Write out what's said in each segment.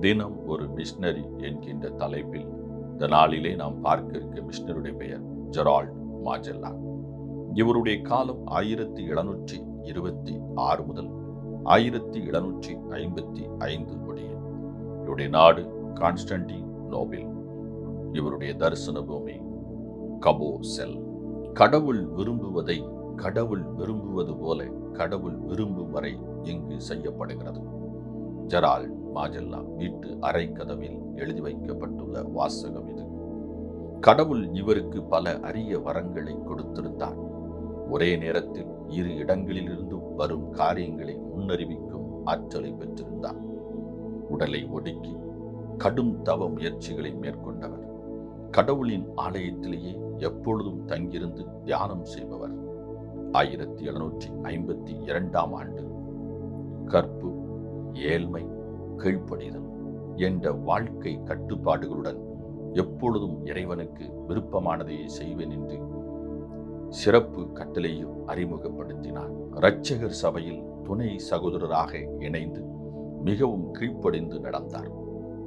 தினம் ஒரு மிஷினரி என்கின்ற தலைப்பில் இந்த நாளிலே நாம் பார்க்க இருக்க மிஷினருடைய பெயர் ஜெரால்ட் மாஜெல்லா. இவருடைய காலம் ஆயிரத்தி எழுநூற்றி இருபத்தி ஆறு முதல் ஆயிரத்தி எழுநூற்றி ஐம்பத்தி ஐந்து முடிய இவருடைய நாடு கான்ஸ்டன்டி நோபில் இவருடைய தரிசன பூமி கபோ செல் கடவுள் விரும்புவதை கடவுள் விரும்புவது போல கடவுள் விரும்பும் வரை இங்கு செய்யப்படுகிறது. ஜெரால் மாஜல்லா வீட்டு அறை கதவில் எழுதி வைக்கப்பட்டுள்ள வாசகம் இது. கடவுள் இவருக்கு பல அரிய வரங்களை கொடுத்திருந்தார் ஒரே நேரத்தில் இரு இடங்களிலிருந்தும் வரும் காரியங்களை முன்னறிவிக்கும் ஆற்றலை பெற்றிருந்தார் உடலை ஒடுக்கி கடும் தவ முயற்சிகளை மேற்கொண்டவர். கடவுளின் ஆலயத்திலேயே எப்பொழுதும் தங்கியிருந்து தியானம் செய்பவர். ஆயிரத்தி எழுநூற்றி ஐம்பத்தி இரண்டாம் ஆண்டு கற்பு ஏழ்மை கீழ்ப்படிதல் என்ற வாழ்க்கை கட்டுப்பாடுகளுடன் எப்பொழுதும் இறைவனுக்கு விருப்பமானதையே செய்வேன் என்று சிறப்பு கட்டளையும் அறிமுகப்படுத்தினார். இரட்சகர் சபையில் துணை சகோதரராக இணைந்து மிகவும் கீழ்ப்படிந்து நடந்தார்.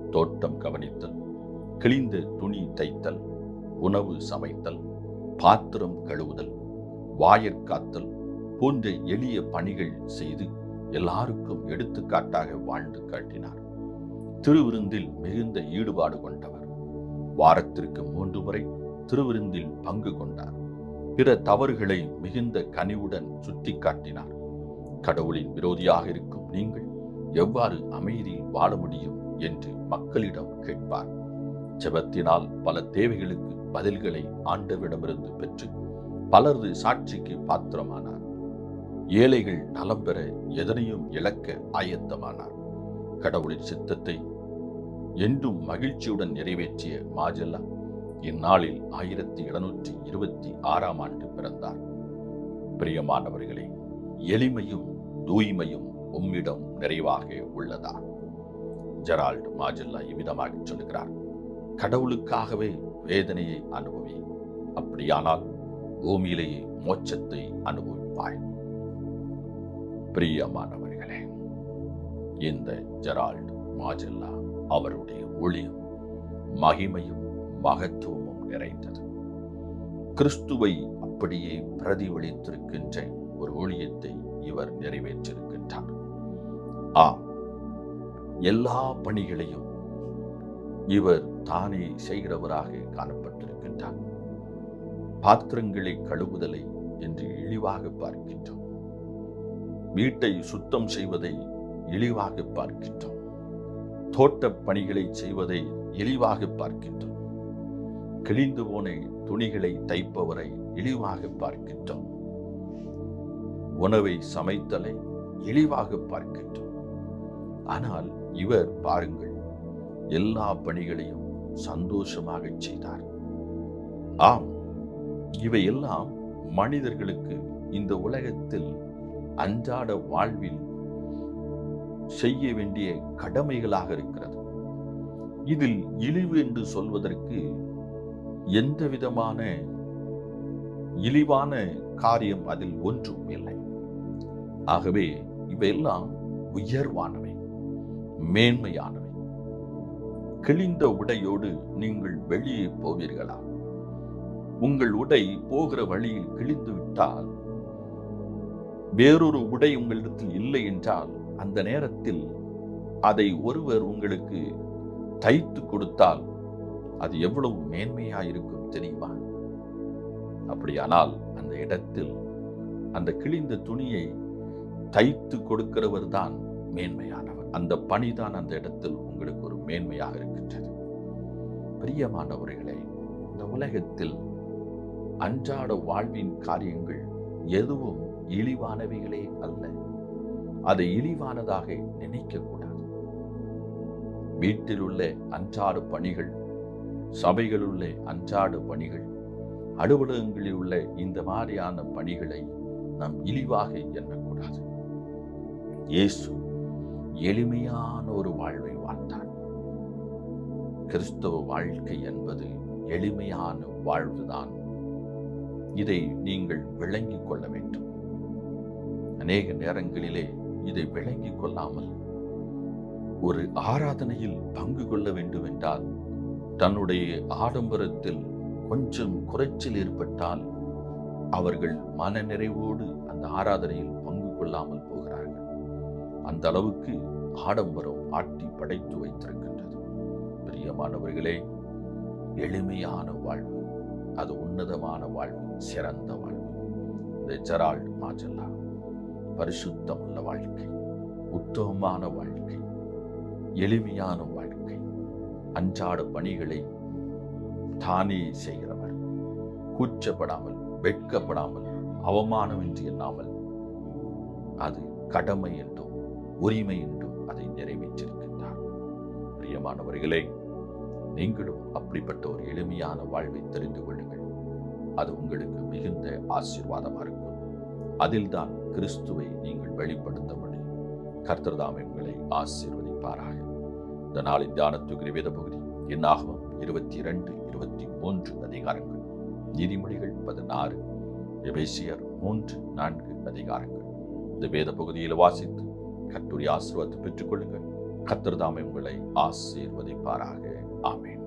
தோட்டம் கவனித்தல் கிழிந்த துணி தைத்தல் உணவு சமைத்தல் பாத்திரம் கழுவுதல் வாயற்காத்தல் போன்ற எளிய பணிகள் செய்து எல்லாருக்கும் எடுத்துக்காட்டாக வாழ்ந்து காட்டினார். திருவிருந்தில் மிகுந்த ஈடுபாடு கொண்டவர். வாரத்திற்கு மூன்று முறை திருவிருந்தில் பங்கு கொண்டார். பிற தவறுகளை மிகுந்த கனிவுடன் சுட்டி காட்டினார். கடவுளின் விரோதியாக இருக்கும் நீங்கள் எவ்வாறு அமைதியில் வாழ முடியும் என்று மக்களிடம் கேட்பார். ஜெபத்தினால் பல தேவைகளுக்கு பதில்களை ஆண்டவிடமிருந்து பெற்று பலரது சாட்சிக்கு பாத்திரமானார். ஏழைகள் நலம் பெற எதனையும் இழக்க ஆயத்தமானார். கடவுளின் சித்தத்தை என்றும் மகிழ்ச்சியுடன் நிறைவேற்றிய மாஜல்லா இந்நாளில் ஆயிரத்தி எழுநூற்றி இருபத்தி ஆறாம் ஆண்டு பிறந்தார். பிரியமானவர்களே எளிமையும் தூய்மையும் உம்மிடம் நிறைவாக உள்ளதா? ஜெரால்ட் மாஜல்லா இவ்விதமாக சொல்லுகிறார் கடவுளுக்காகவே வேதனையை அனுபவி அப்படியானால் பூமியிலேயே மோட்சத்தை அனுபவிப்பாய். பிரியமானவர்களே இந்த ஜெரால்டு மாஜெல்லா அவருடைய ஒளியும் மகிமையும் மகத்துவமும் நிறைந்தது. கிறிஸ்துவை அப்படியே பிரதிபலித்திருக்கின்ற ஒரு ஒளியத்தை இவர் நிறைவேற்றிருக்கின்றார். ஆம் எல்லா பணிகளையும் இவர் தானே செய்கிறவராக காணப்பட்டிருக்கின்றார். பாத்திரங்களை கழுவுதலை என்று இழிவாக பார்க்கின்றோம். வீட்டை சுத்தம் செய்வதை இழிவாக பார்க்கின்றோம். தோட்டப் பணிகளை செய்வதை இழிவாக பார்க்கின்றோம். கிழிந்து போன துணிகளை தைப்பவரை இழிவாக பார்க்கின்றோம். உணவை சமைத்தலை இழிவாக பார்க்கின்றோம். ஆனால் இவர் பாருங்கள் எல்லா பணிகளையும் சந்தோஷமாக செய்தார். ஆம் இவையெல்லாம் மனிதர்களுக்கு இந்த உலகத்தில் அன்றாட வாழ்வில் செய்ய வேண்டிய கடமைகளாக இருக்கிறது. இதில் இழிவு என்று சொல்வதற்கு எந்த விதமான இழிவான காரியம் அதில் ஒன்றும் இல்லை. ஆகவே இவையெல்லாம் உயர்வானவை மேன்மையானவை. கிழிந்த உடையோடு நீங்கள் வெளியே போவீர்களா? உங்கள் உடை போகிற வழியில் கிழிந்து விட்டால் வேறொரு உடை உங்களிடத்தில் இல்லை என்றால் அந்த நேரத்தில் அதை ஒருவர் உங்களுக்கு தைத்து கொடுத்தால் அது எவ்வளவு மேன்மையாயிருக்கும் தெரியுமா? அப்படியானால் அந்த இடத்தில் அந்த கிழிந்த துணியை தைத்து கொடுக்கிறவர் தான் மேன்மையானவர். அந்த பணிதான் அந்த இடத்தில் உங்களுக்கு ஒரு மேன்மையாக இருக்கின்றது. பிரியமானவர்களே இந்த உலகத்தில் அன்றாட வாழ்வின் காரியங்கள் எதுவும் இழிவானவைகளே அல்ல. அதை இழிவானதாக நினைக்க கூடாது வீட்டில் உள்ள அன்றாட பணிகள் சபைகளுள்ள அன்றாட பணிகள் அலுவலகங்களில் உள்ள இந்த மாதிரியான பணிகளை நாம் இழிவாக எண்ணக்கூடாது. இயேசு எளிமையான ஒரு வாழ்வை வாழ்ந்தான் கிறிஸ்தவ வாழ்க்கை என்பது எளிமையான வாழ்வுதான். இதை நீங்கள் விளங்கிக் கொள்ள வேண்டும். அநேக நேரங்களிலே இதை விளங்கிக் கொள்ளாமல் ஒரு ஆராதனையில் பங்கு கொள்ள வேண்டுமென்றால் தன்னுடைய ஆடம்பரத்தில் கொஞ்சம் குறைச்சல் ஏற்பட்டால் அவர்கள் மனநிறைவோடு அந்த ஆராதனையில் பங்கு கொள்ளாமல் போகிறார்கள். அந்த அளவுக்கு ஆடம்பரம் ஆட்டி படைத்து வைத்திருக்கின்றது. பிரியமானவர்களே எளிமையான வாழ்வு அது உன்னதமான வாழ்வு சிறந்த வாழ்வு. இந்த ஜெரால்ட் மாஜல்லா. பரிசுத்தம் உள்ள வாழ்க்கை உத்தமமான வாழ்க்கை எளிமையான வாழ்க்கை அன்றாட பணிகளை தானே செய்கிறவர். கூச்சப்படாமல் வெட்கப்படாமல் அவமானமின்றி எண்ணாமல் அது கடமை என்றும் உரிமை என்றும் அதை நிறைவேற்றிருக்கின்றார். பிரியமானவர்களே நீங்களும் அப்படிப்பட்ட ஒரு எளிமையான வாழ்வை தெரிந்து கொள்ளுங்கள். அது உங்களுக்கு மிகுந்த ஆசீர்வாதமாக இருக்கும். அதில்தான் கிறிஸ்துவை நீங்கள் வெளிப்படுத்த முடியும் கர்த்தர்தாமை உங்களை ஆசீர்வதிப்பாராக. இந்த நாளின் தியானத்துக்குரிய வேத பகுதி என்னாகவும் இருபத்தி இரண்டு இருபத்தி மூன்று அதிகாரங்கள். நீதிமொழிகள் பதினாறு எபேசியர் மூன்று நான்கு அதிகாரங்கள். இந்த வேத பகுதியில் வாசித்து கட்டுரை ஆசீர்வாதத்தை பெற்றுக்கொள்ளுங்கள். கத்திரதாமை உங்களை ஆசீர்வதிப்பாராக. ஆமேன்.